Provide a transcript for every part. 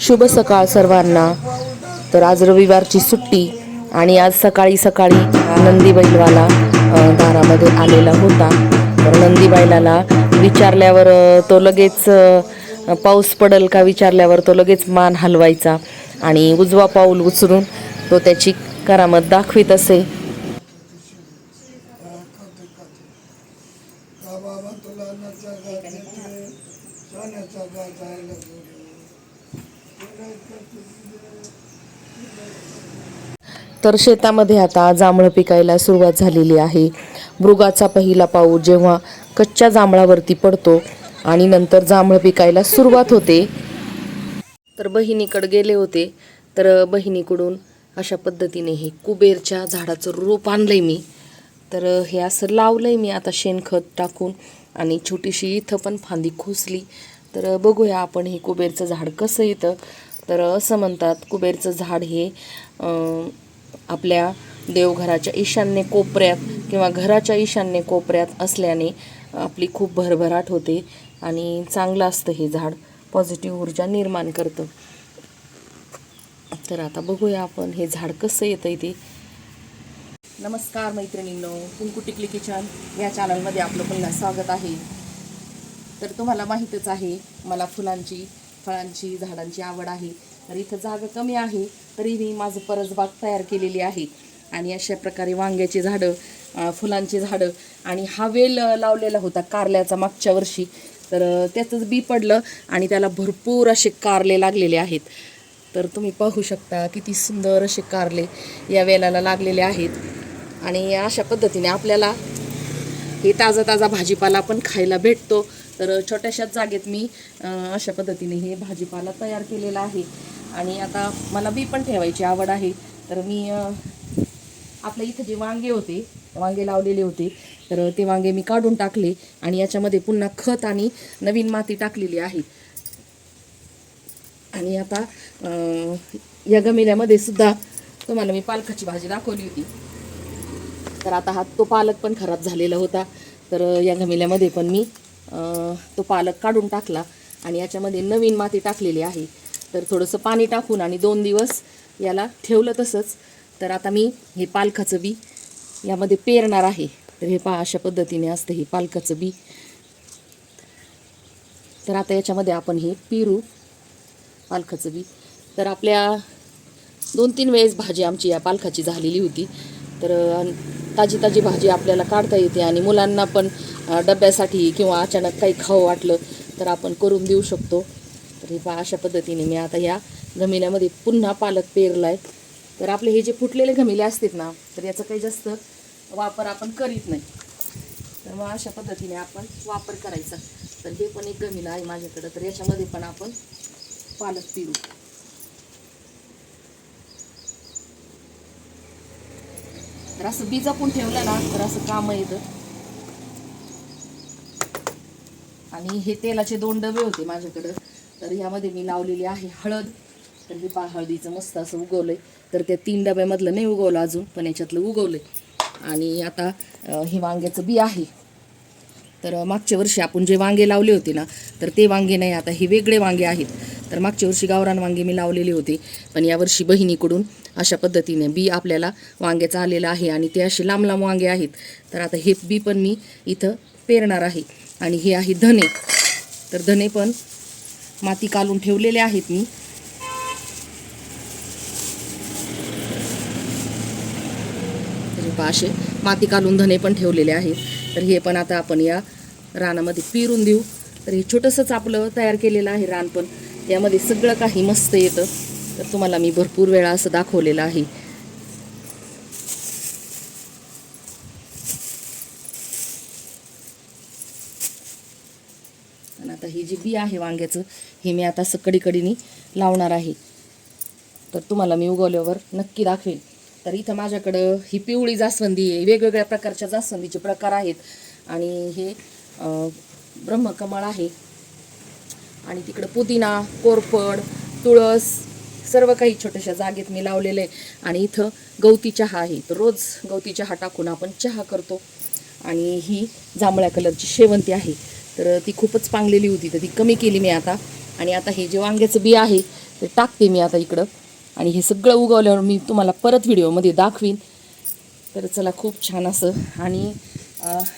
शुभ सकाळ सर्वांना. तर आज रविवारची सुट्टी आणि आज सकाळी सकाळी नंदी बैलवाला दारामध्ये आलेला होता. तर नंदी बैलाला विचारल्यावर तो लगेच पाऊस पडल का विचारल्यावर तो लगेच मान हलवायचा आणि उजवा पाऊल उचलून तो त्याची करामत दाखवित असे. तर शेतामध्ये आता जांभळं पिकायला सुरुवात झालेली आहे. मृगाचा पहिला पाऊस जेव्हा कच्च्या जांभळावरती पडतो आणि नंतर जांभळं पिकायला सुरुवात होते. तर बहिणीकडे गेले होते. तर बहिणीकडून अशा पद्धतीने हे कुबेरच्या झाडाचं रोप आणलंय मी. तर हे असं लावलंय मी आता शेणखत टाकून आणि छोटीशी इथं पण फांदी खोसली. तर बघूया आपण हे कुबेरचं झाड कसं येतं. तर असं म्हणतात कुबेरचं झाड हे आपल्या देवघराच्या ईशान्य कोपऱ्यात किंवा घराच्या ईशान्य कोपऱ्यात असल्याने आपली खूप भरभराट होते आणि चांगलं असतं हे झाड. पॉझिटिव्ह ऊर्जा निर्माण करतं. तर आता बघूया आपण हे झाड कसं येतं ते. नमस्कार मैत्रिणींनो कुंकू टिकली किचन या चॅनलमध्ये आपलं पुन्हा स्वागत आहे. तर तुम्हाला माहीतच आहे मला फुलांची फळांची झाडांची आवड आहे. तर इथं जागा कमी आहे तरी मी माझं परसबाग तयार केलेली आहे. आणि अशा प्रकारे वांग्याची झाडं फुलांची झाडं आणि हा वेल लावलेला होता कारल्याचा मागच्या वर्षी. तर त्याचंच बी पडलं आणि त्याला भरपूर असे कारले लागलेले आहेत. तर तुम्ही पाहू शकता किती सुंदर असे कारले या वेलाला लागलेले आहेत. आणि अशा पद्धतीने आपल्याला हे ताजा ताजा भाजीपाला पण खायला भेटतो. तर छोट्याशाच जागेत मी अशा पद्धतीने हे भाजीपाला तयार केलेला आहे. आणि आता मला बी पण ठेवायची आवड आहे. तर मी आपल्या इथं जे वांगे होते वांगे लावलेले होते तर ते वांगे मी काढून टाकले आणि याच्यामध्ये पुन्हा खत आणि नवीन माती टाकलेली आहे. आणि आता या गमिल्यामध्ये सुद्धा तुम्हाला मी पालकाची भाजी दाखवली होती. तर आता हा तो पालक पण खराब झालेला होता. तर या गमिल्यामध्ये पण मी तो पालक काढून टाकला आणि याच्यामध्ये नवीन माती टाकलेली आहे. तर थोडंसं पाणी टाकून आणि दोन दिवस याला ठेवलं तसंच. तर आता मी हे पालकाचं बी यामध्ये पेरणार आहे. तर हे पा अशा पद्धतीने असतं हे पालकाचं बी. तर आता याच्यामध्ये आपण हे पेरू पालकाचं बी. तर आपल्या दोन तीन वेळेस भाजी आमची या पालकाची झालेली होती. तर ताजी ताजी भाजी आपल्याला काढता येते आणि मुलांना पण डब्यासाठी किंवा अचानक काही खावं वाटलं तर आपण करून देऊ शकतो. तर हे पहा अशा पद्धतीने मी आता या गमिल्यामध्ये पुन्हा पालक पेरला आहे तर आपले हे जे फुटलेले गमिले असतात ना तर याचा काही जास्त वापर आपण करीत नाही. तर मग अशा पद्धतीने आपण वापर करायचा. तर हे पण एक गमिला आहे माझ्याकडं तर याच्यामध्ये पण आपण पालक पेरू. तर असं बी जपून ठेवलं ना तर असं काम येतं आणि हे तेलाचे दोन डबे होते माझ्याकडं. तर यामध्ये मी लावलेली आहे हळद. तर हे पा हळदीचं मस्त असं उगवलंय. तर त्या तीन डब्यामधलं नाही उगवलं अजून पण याच्यातलं उगवलंय. आणि आता हे वांग्याचं बी आहे. तर मागच्या वर्षी आपण जे वांगे लावले होते ना तर ते वांगे नाही आता हे वेगळे वांगे आहेत. तर मागच्या वर्षी गावरान वांगे मी लावलेले होते पण यावर्षी बहिणीकडून अशा पद्धतीने बी आपल्याला वांग्याचं आलेलं आहे आणि ते असे लांब लांब वांगे आहेत. तर आता हे बी पण मी इथं पेरणार आहे आणि हे आहे धने. तर धने पण माती कालून ठेवलेले आहेत मी. असे माती कालून धने पण ठेवलेले आहेत. तर हे पण आता आपण या रानामध्ये पिरून देऊ. तर हे छोटंसंच आपलं तयार केलेलं आहे रान पण. यामध्ये सगळं काही मस्त येतं. तर तुम्हाला मी भरपूर वेळा असं दाखवलेलं आहे. आणि आता ही जी बी आहे वांग्याचं हे मी आता सकडी लावणार आहे. तर तुम्हाला मी उगवल्यावर नक्की दाखवेन. तर इथं माझ्याकडं ही पिवळी जास्वंदी आहे. वेगवेगळ्या प्रकारच्या जास्वंदीचे प्रकार आहेत. आणि हे ब्रह्मकमळ आहे. आणि तिकडं पुदिना कोरफड तुळस सर्व काही छोट्याशा जागेत मी लावलेलं आहे. आणि इथं गवती चहा आहे. तर रोज गवती चहा टाकून आपण चहा करतो. आणि ही जांभळ्या कलरची शेवंती आहे. तर ती खूपच पांगलेली होती तर ती कमी केली मी आता. आणि आता हे जे वांग्याचं बी आहे ते टाकते मी आता इकडं. आणि हे सगळं उगवल्यावर मी तुम्हाला परत व्हिडिओमध्ये दाखवीन. तर चला खूप छान असं. आणि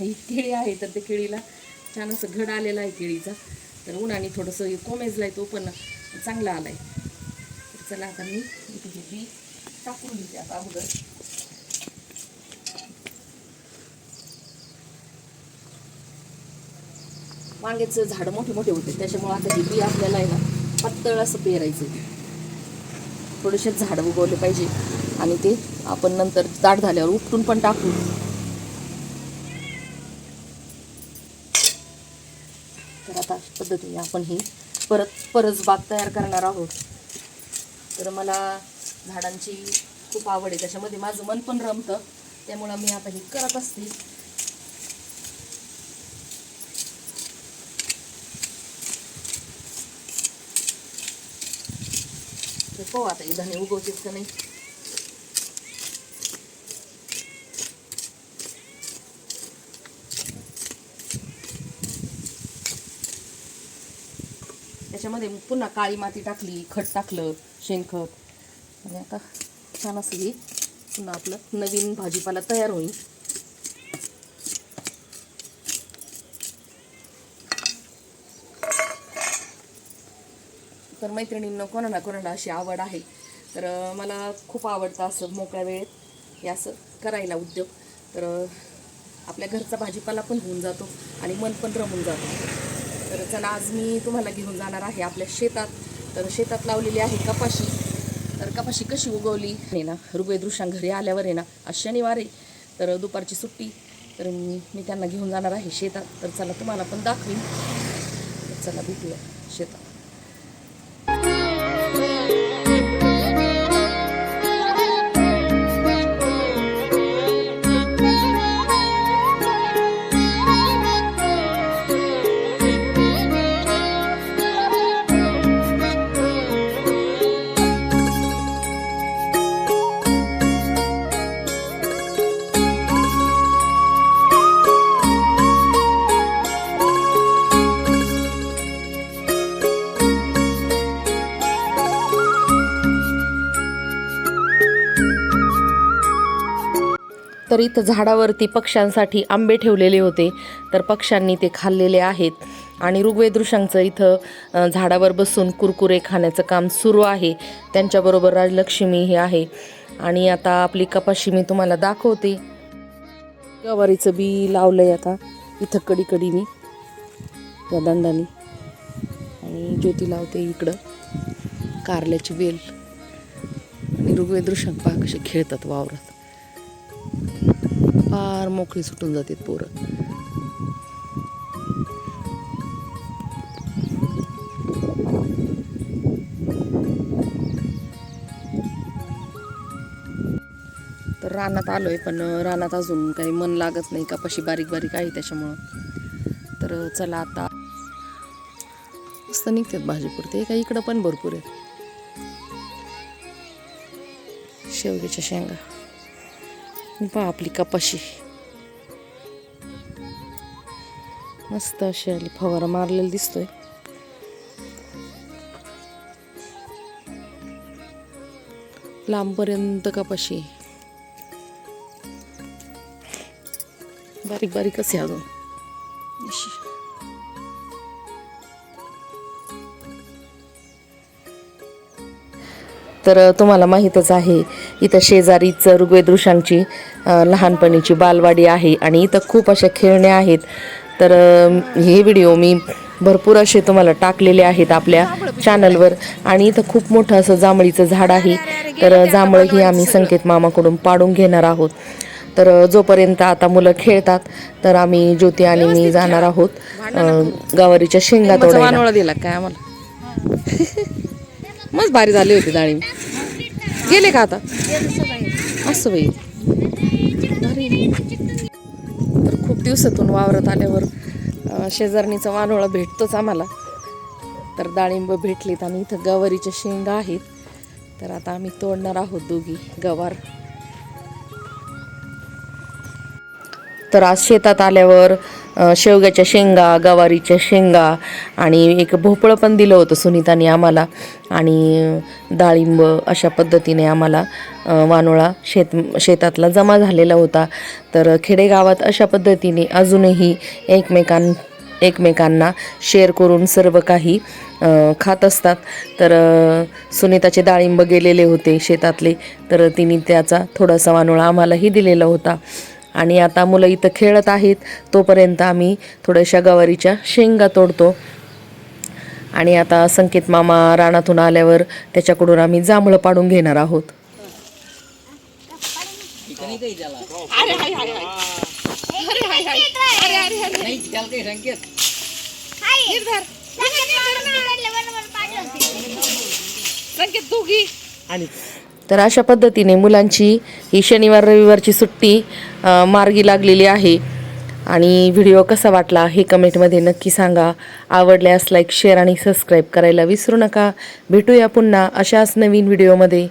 ही केळी आहे तर त्या केळीला छान असं घड आलेला आहे केळीचा. तर उन्हाने थोडंसं कोमेजला आहे तो पण चांगला आला आहे तर चला आता मी तिची बी टाकून घेते आता अगोदर. वांग्याचं झाडं मोठे मोठे होते त्याच्यामुळे आता हे बी आपल्याला आहे ना पातळ असं पेरायचं थोडेसे झाडं उगवले पाहिजे. आणि ते आपण नंतर जाड झाल्यावर उपटून पण टाकू. तर आता पद्धतीने आपण ही परत परस बाग तयार करणार आहोत. तर मला झाडांची खूप आवड आहे. त्याच्यामध्ये माझं मन पण रमतं. त्यामुळं मी आता हे करत असते. पाहू आता हे धने उगवतेच का नाही त्याच्यामध्ये पुन्हा काळी माती टाकली खत टाकलं शेणखत. आणि आता छान असली पुन्हा आपलं नवीन भाजीपाला तयार होईल. तर मैत्रिणींना कोणाला कोणाला अशी आवड आहे? तर मला खूप आवडतं असं मोकळ्या वेळेत हे असं करायला उद्योग. तर आपल्या घरचा भाजीपाला पण होऊन जातो आणि मन पण रमून जातं. तर चला आज मी तुम्हाला घेऊन जाणार आहे आपल्या शेतात. तर शेतात लावलेली आहे कपाशी. तर कपाशी कशी उगवली? आहे ना ऋग्वेदृशां घरी आल्यावर आहे ना आज शनिवार आहे. तर दुपारची सुट्टी. तर मी त्यांना घेऊन जाणार आहे शेतात. तर चला तुम्हाला पण दाखवीन. चला भेटूया शेतात. तर इथं झाडावरती पक्ष्यांसाठी आंबे ठेवलेले होते. तर पक्ष्यांनी ते खाल्लेले आहेत. आणि ऋग्वेद ऋषांचं इथं झाडावर बसून कुरकुरे खाण्याचं काम सुरू आहे. त्यांच्याबरोबर राजलक्ष्मी ही आहे. आणि आता आपली कपाशी मी तुम्हाला दाखवते. गवारीचं बी लावलं आहे आता. इथं कडी कडीनी या दंडाने. आणि ज्योती लावते इकडं कारल्याची वेल. आणि ऋग्वेद ऋषांक पहा कसे खेळतात वावरात. फार मोकळी सुटून जातात पोरं. तर रानात आलोय पण रानात अजून काही मन लागत नाही कपाशी बारीक बारीक आहे त्याच्यामुळं. तर चला आता. मस्त निघतात भाजीपुरते काही इकडं पण भरपूर आहे शेवग्याच्या शेंगा. आणि पहा आपली कपाशी. मस्त अशी आली फवारा मारलेला दिसतोय. लांबपर्यंत कपाशी. बारीक बारीक असे आहे अजून. तर तुम्हाला माहीतच आहे इथं शेजारीच ऋग्वेद ऋषांची अ, लहानपणीची बालवाडी आहे आणि इथं खूप अशा खेळण्या आहेत. तर हे व्हिडिओ मी भरपूर असे तुम्हाला टाकलेले आहेत आपल्या चॅनलवर आणि इथं खूप मोठं असं जांभळीचं झाड आहे. तर जांभळं ही आम्ही संकेत मामाकडून पाडून घेणार आहोत. तर जोपर्यंत आता मुलं खेळतात तर आम्ही ज्योती आणि मी जाणार आहोत गवारीच्या शेंगा तोडायला. दिला काय आम्हाला? मस्त भारी झाली होती डाळिंब गेले का आता? असं बाई. तर खूप दिवसातून वावरत आल्यावर शेजारणीचा वानोळा भेटतोच आम्हाला. तर डाळिंब भेटलीत आणि इथं गवारीच्या शेंगा आहेत. तर आता आम्ही तोडणार आहोत दोघी गवार. तर आज शेतात आल्यावर शेवग्याच्या शेंगा गवारीच्या शेंगा आणि एक भोपळं पण दिलं होतं सुनीताने आम्हाला. आणि डाळिंब अशा पद्धतीने आम्हाला वानोळा शेत शेतातला जमा झालेला होता. तर खेडेगावात अशा पद्धतीने अजूनही एकमेकां एकमेकांना शेअर करून सर्व काही खात असतात. तर सुनीताचे डाळिंब गेलेले होते शेतातले. तर तिने त्याचा थोडासा वानोळा आम्हालाही दिलेला होता. आणि आता मुलं इथं खेळत आहेत तोपर्यंत आम्ही थोड्याशा गवारीच्या शेंगा तोडतो. आणि आता संकेत मामा रानातून आल्यावर त्याच्याकडून आम्ही जांभळं पाडून घेणार आहोत. तर अशा पद्धतीने मुलांची ही शनिवार रविवारची सुट्टी मार्गी लागलेली आहे. आणि व्हिडिओ कसा वाटला हे कमेंटमध्ये नक्की सांगा. आवडल्यास लाईक शेअर आणि सबस्क्राईब करायला विसरू नका. भेटूया पुन्हा अशाच नवीन व्हिडिओमध्ये.